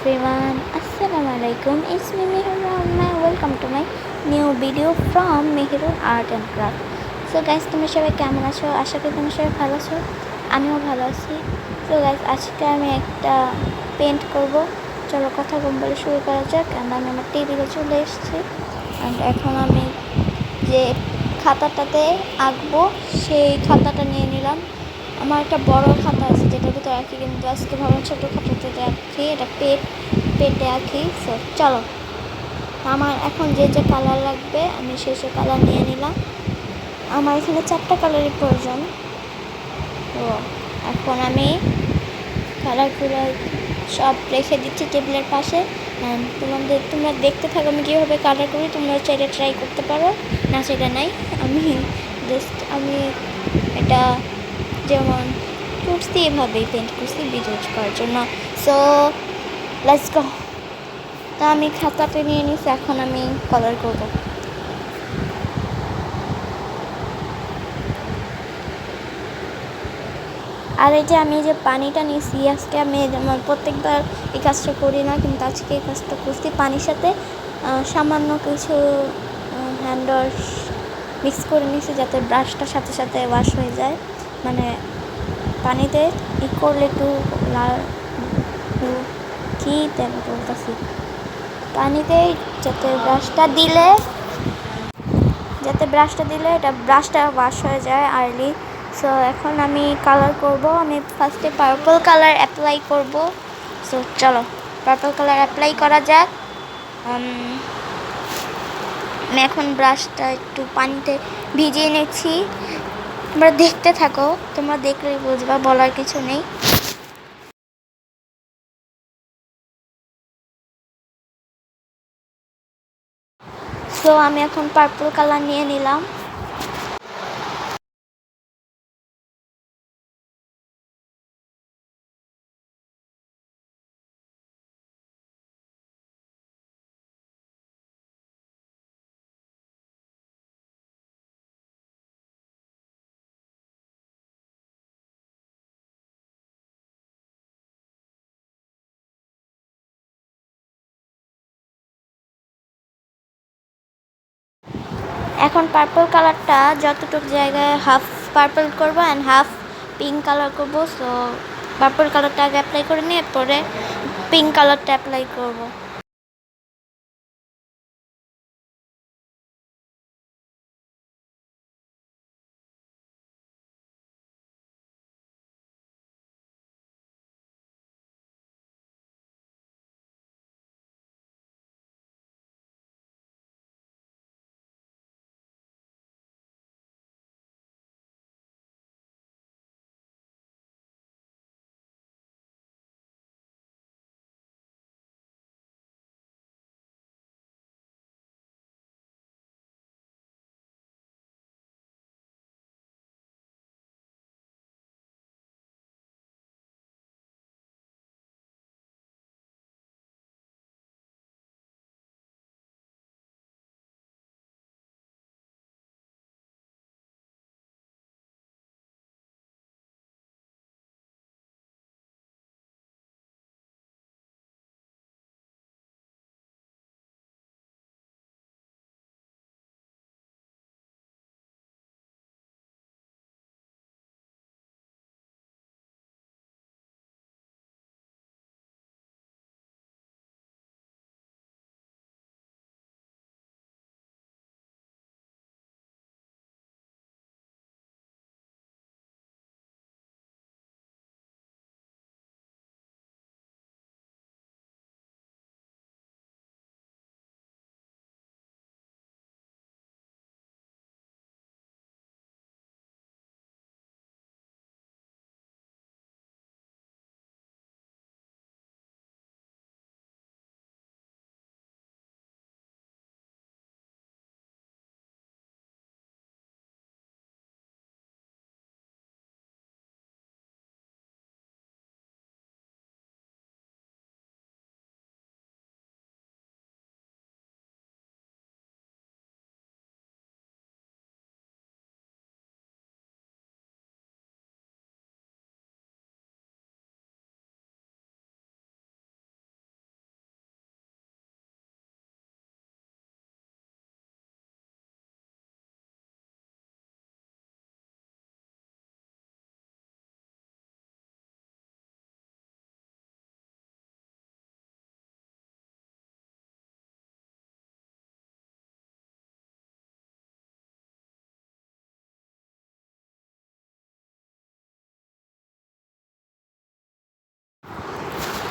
everyone, Assalamu alaikum. It's me Mehur Rahman. Welcome to my new video from Mehirul Art and Craft. So guys, তোমরা সবাই কেমন আছো? আশা করি তোমরা সবাই ভালো আছো। আমিও ভালো আছি। তো গাইজ আজকে আমি একটা পেন্ট করব। চলো কথা কম বলে শুরু করা যাক। আমি আমার টেবিলে চলে এসেছি। অ্যান্ড এখন আমি যে খাতাটাতে আঁকবো সেই খাতাটা নিয়ে নিলাম। আমার একটা বড় খাতা আছে যেটার ভিতরে আঁকি কিন্তু আজকে ভাবলাম ছোটো খাতাতে আঁকি এটা পেট, পেটে আঁকি সো চলো। আমার এখন যে যে কালার লাগবে, আমি সেই সে কালার নিয়ে নিলাম। আমার এখানে চারটা কালারের প্রয়োজন। তো এখন আমি কালারগুলো সব রেখে দিচ্ছি টেবিলের পাশে। তোমাদের, তোমরা দেখতে থাকো আমি কীভাবে কালার করি, তোমরা চাইলে ট্রাই করতে পারো। না, সেটা নাই। আমি জাস্ট আমি এটা যেমন করছি, এভাবেই পেন্ট করছি বিজনেস করার জন্য। সো লেটস গো তা আমি খাতাটা নিয়ে নিছি, এখন আমি কালার করব। আর এই যে আমি যে পানিটা নিয়েছি আজকে আমি যেমন প্রত্যেকবার এই কাজটা করি না, কিন্তু আজকে এই কাজটা করছি পানির সাথে সামান্য কিছু হ্যান্ড ওয়াশ মিক্স করে নিয়েছি যাতে ব্রাশটার সাথে সাথে ওয়াশ হয়ে যায়। মানে পানিতে ই করলে একটু লাল কী তেল বলতেছি? পানিতে যাতে ব্রাশটা দিলে, যাতে ব্রাশটা দিলে এটা ব্রাশটা ওয়াশ হয়ে যায় আর্লি সো এখন আমি কালার করব। আমি ফার্স্টে পার্পল কালার অ্যাপ্লাই করব। সো চলো পার্পল কালার অ্যাপ্লাই করা যাক। আমি এখন ব্রাশটা একটু পানিতে ভিজিয়ে নিচ্ছি। তোমরা দেখতে থাকো, তোমরা দেখলেই বুঝবা, বলার কিছু নেই। তো আমি এখন পার্পল কালার নিয়ে নিলাম। এখন পার্পল কালারটা যতটুকু জায়গায় হাফ পার্পল করব অ্যান্ড হাফ পিঙ্ক কালার করব সো পার্পল কালারটা আগে অ্যাপ্লাই করে নিয়ে পরে পিঙ্ক কালারটা অ্যাপ্লাই করব।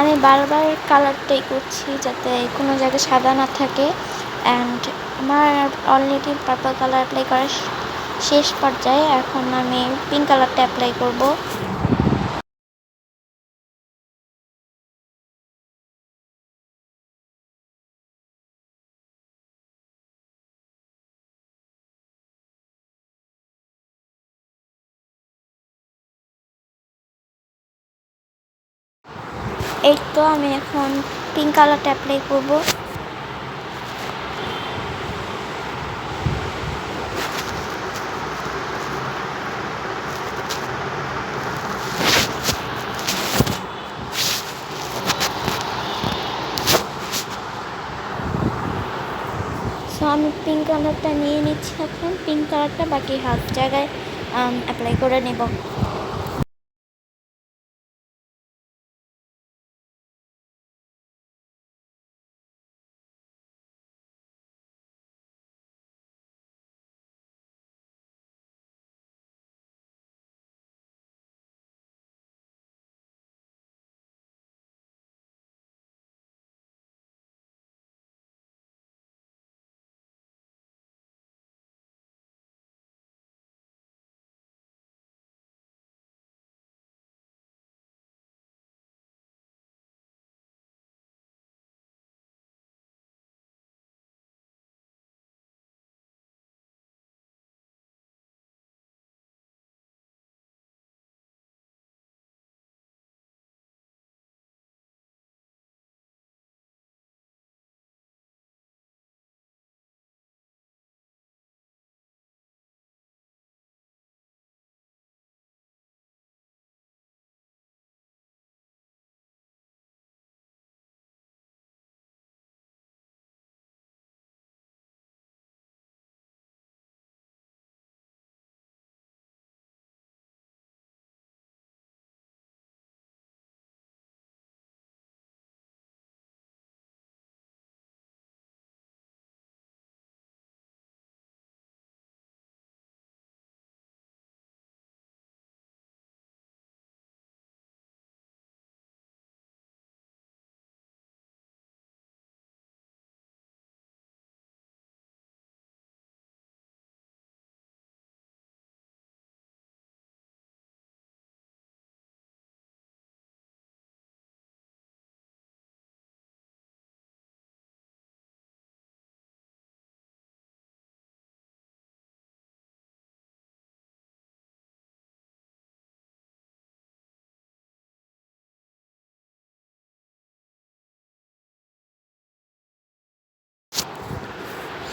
আমি বারবার কালারটাই করছি যাতে কোনো জায়গায় সাদা না থাকে অ্যান্ড আমার অলরেডি পার্পল কালার অ্যাপ্লাই করা শেষ পর্যায়ে এখন আমি পিঙ্ক কালারটা অ্যাপ্লাই করব। এই তো আমি এখন পিঙ্ক কালারটা অ্যাপ্লাই করব। সো আমি পিঙ্ক কালারটা নিয়ে নিচ্ছি এখন। পিঙ্ক কালারটা বাকি হাফ জায়গায় অ্যাপ্লাই করে নেব।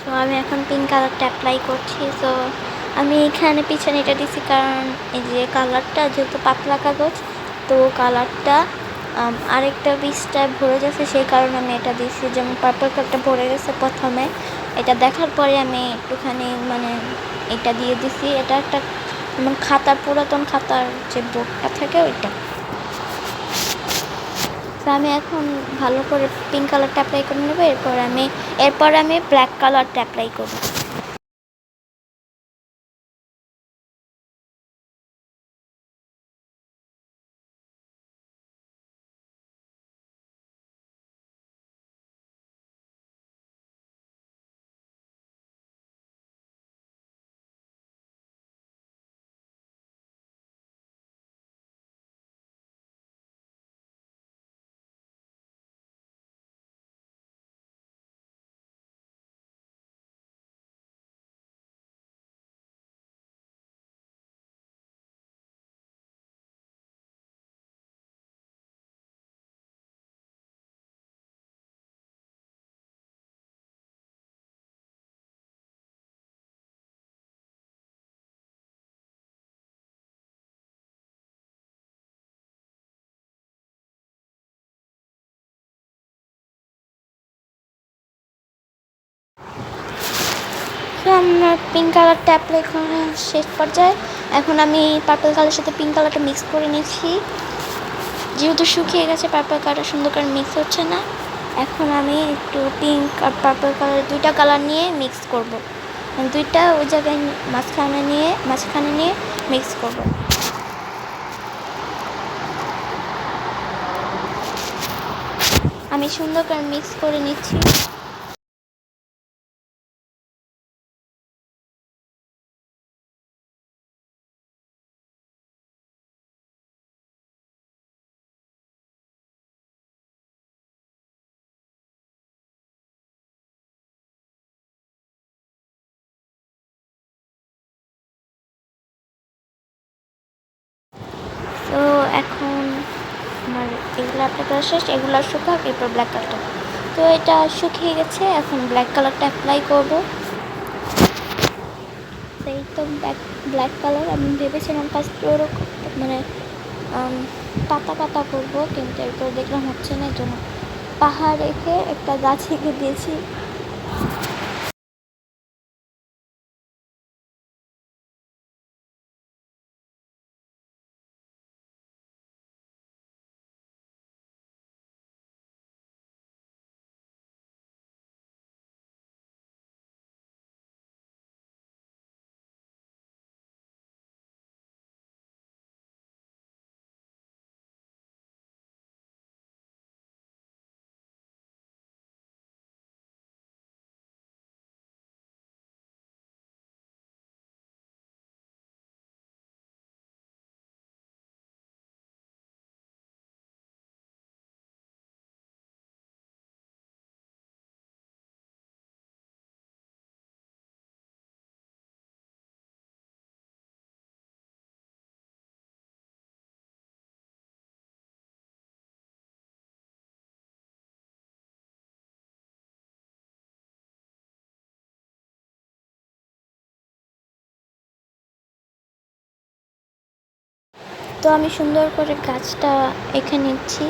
সো আমি এখন পিঙ্ক কালারটা অ্যাপ্লাই করছি সো আমি এখানে পিছনে এটা দিছি কারণ এই যে কালারটা যেহেতু পাতলা কাগজ, তো কালারটা আরেকটা পিসটা ভরে যাচ্ছে সেই কারণে আমি এটা দিছি। যেমন পার্পল কালারটা ভরে গেছে প্রথমে, এটা দেখার পরে আমি একটুখানি মানে এটা দিয়ে দিছি। এটা একটা, যেমন খাতার পুরাতন খাতার যে বোর্ডটা থাকে, ওইটা। তো আমি এখন ভালো করে পিঙ্ক কালারটা অ্যাপ্লাই করে নেব, এরপর আমি এরপর আমি ব্ল্যাক কালারটা অ্যাপ্লাই করব। আমার পিঙ্ক কালারটা অ্যাপ্লাই করা শেষ পর্যায়ে। এখন আমি পার্পল কালারের সাথে পিঙ্ক কালারটা মিক্স করে নিচ্ছি। যেহেতু শুকিয়ে গেছে পার্পল কালারটা সুন্দর করে মিক্স হচ্ছে না। এখন আমি একটু পিঙ্ক আর পার্পল কালার দুইটা কালার নিয়ে মিক্স করব। দুইটা ওই জায়গায় মাঝখানে নিয়ে মাঝখানে নিয়ে মিক্স করব। আমি সুন্দর করে মিক্স করে নিচ্ছি। এখন আমার এগুলো অ্যাপ্লাই করা শেষ, এগুলো শুকাক এরপর ব্ল্যাক কালারটা তো এটা শুকিয়ে গেছে, এখন ব্ল্যাক কালারটা অ্যাপ্লাই করব। সেই তো ব্ল্যাক ব্ল্যাক কালার আমি ভেবেছিলাম ফার্স্ট ওরকম মানে পাতা পাতা করব, কিন্তু এরপর দেখলাম হচ্ছে না জন্য পাহাড় রেখে একটা গাছ এঁকে দিয়েছি। তো আমি সুন্দর করে গাছটা এখানে নিচ্ছি।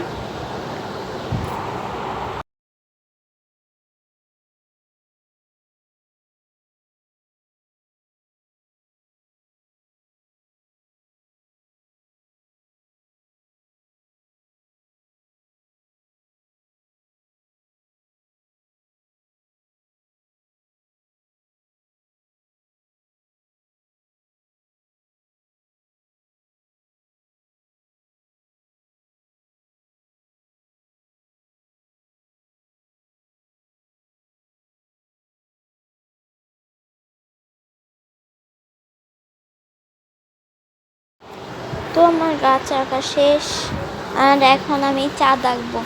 তো আমার গাছ আঁকা শেষ। আর এখন আমি চা আঁকবো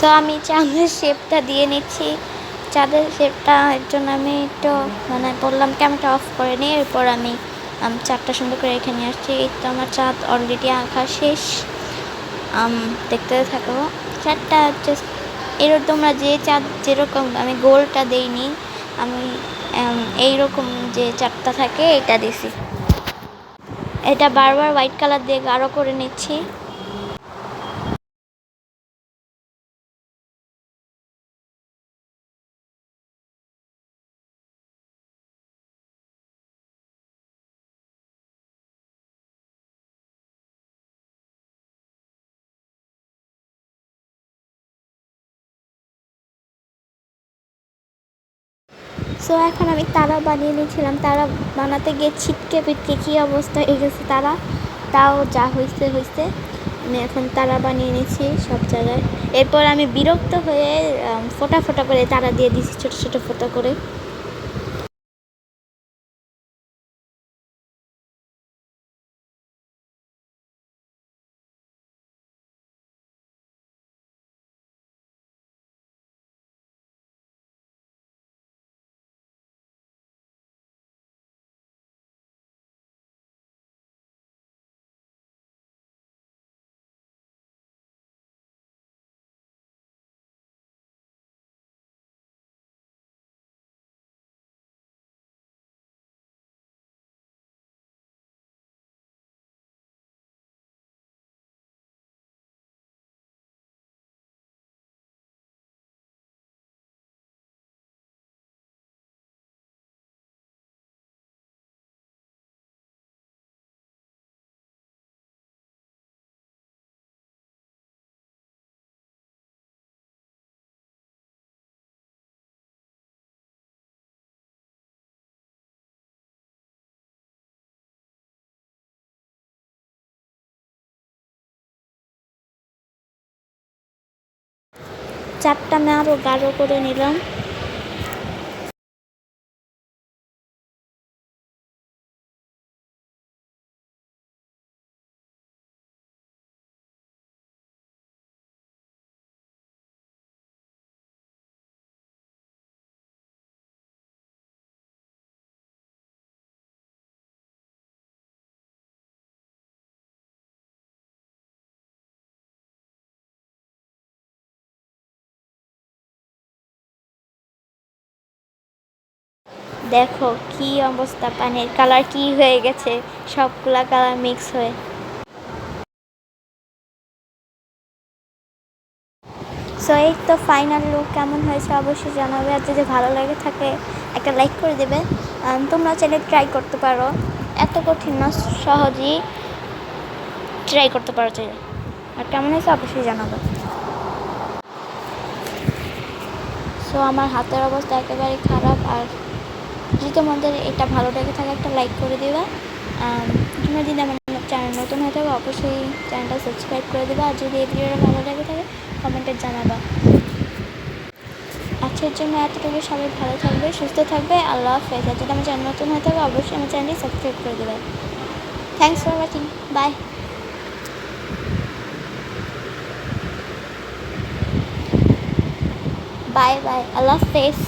সো আমি চাঁদের শেপটা দিয়ে নিচ্ছি। চাঁদের শেপটা এর জন্য আমি একটু মানে বললাম ক্যামেরাটা অফ করে নিই। এরপর আমি চাঁদটা সুন্দর করে এখানে আসছি। এই তো আমার চাঁদ অলরেডি আঁকা শেষ। দেখতে থাকো। চাঁদটা জাস্ট এর তোমরা যে চাঁদ যেরকম আমি গোলটা দেইনি, আমি এইরকম যে চাঁদটা থাকে এটা দিছি। এটা বারবার হোয়াইট কালার দিয়ে গাঢ় করে নিচ্ছি। সো এখন আমি তারা বানিয়ে নিয়েছিলাম। তারা বানাতে গিয়ে ছিটকে পিটকে কী অবস্থা হয়ে গেছে তারা? তাও যা হয়েছে হয়েছে আমি এখন তারা বানিয়ে নিয়েছি সব জায়গায়। এরপর আমি বিরক্ত হয়ে ফোটা ফোটা করে তারা দিয়ে দিয়েছি ছোটো ছোটো ফোটা করে। চারটা আমি আরও গাঢ় করে নিলাম। দেখো কি অবস্থা, পানির কালার কি হয়ে গেছে, সবগুলা কালার মিক্স হয়ে। সো এই তো ফাইনাল লুক কেমন হয়েছে অবশ্যই জানাবে, আর যদি ভালো লাগে থাকে একটা লাইক করে দেবে। তোমরা চাইলে ট্রাই করতে পারো। এত কঠিন না, সহজেই ট্রাই করতে পারো চাইলে। আর কেমন হয়েছে অবশ্যই জানাবে। সো আমার হাতের অবস্থা একেবারে খারাপ, আর যদি তোমাদের এটা ভালো লেগে থাকে, একটা লাইক করে দিবা। তোমরা যদি আমার চ্যানেল নতুন হয়ে থাকো, অবশ্যই চ্যানেলটা সাবস্ক্রাইব করে দেবা। আর যদি এই ভিডিওটা ভালো লেগে থাকে কমেন্টে জানাবা। আজকের জন্য এতটুকু সবাই ভালো থাকবে, সুস্থ থাকবে। আল্লাহ হাফেজ। আর যদি আমার চ্যানেল নতুন হয়ে থাকে, অবশ্যই আমার চ্যানেলটি সাবস্ক্রাইব করে দেবে। Thanks for watching bye bye bye আল্লাহ হাফেজ।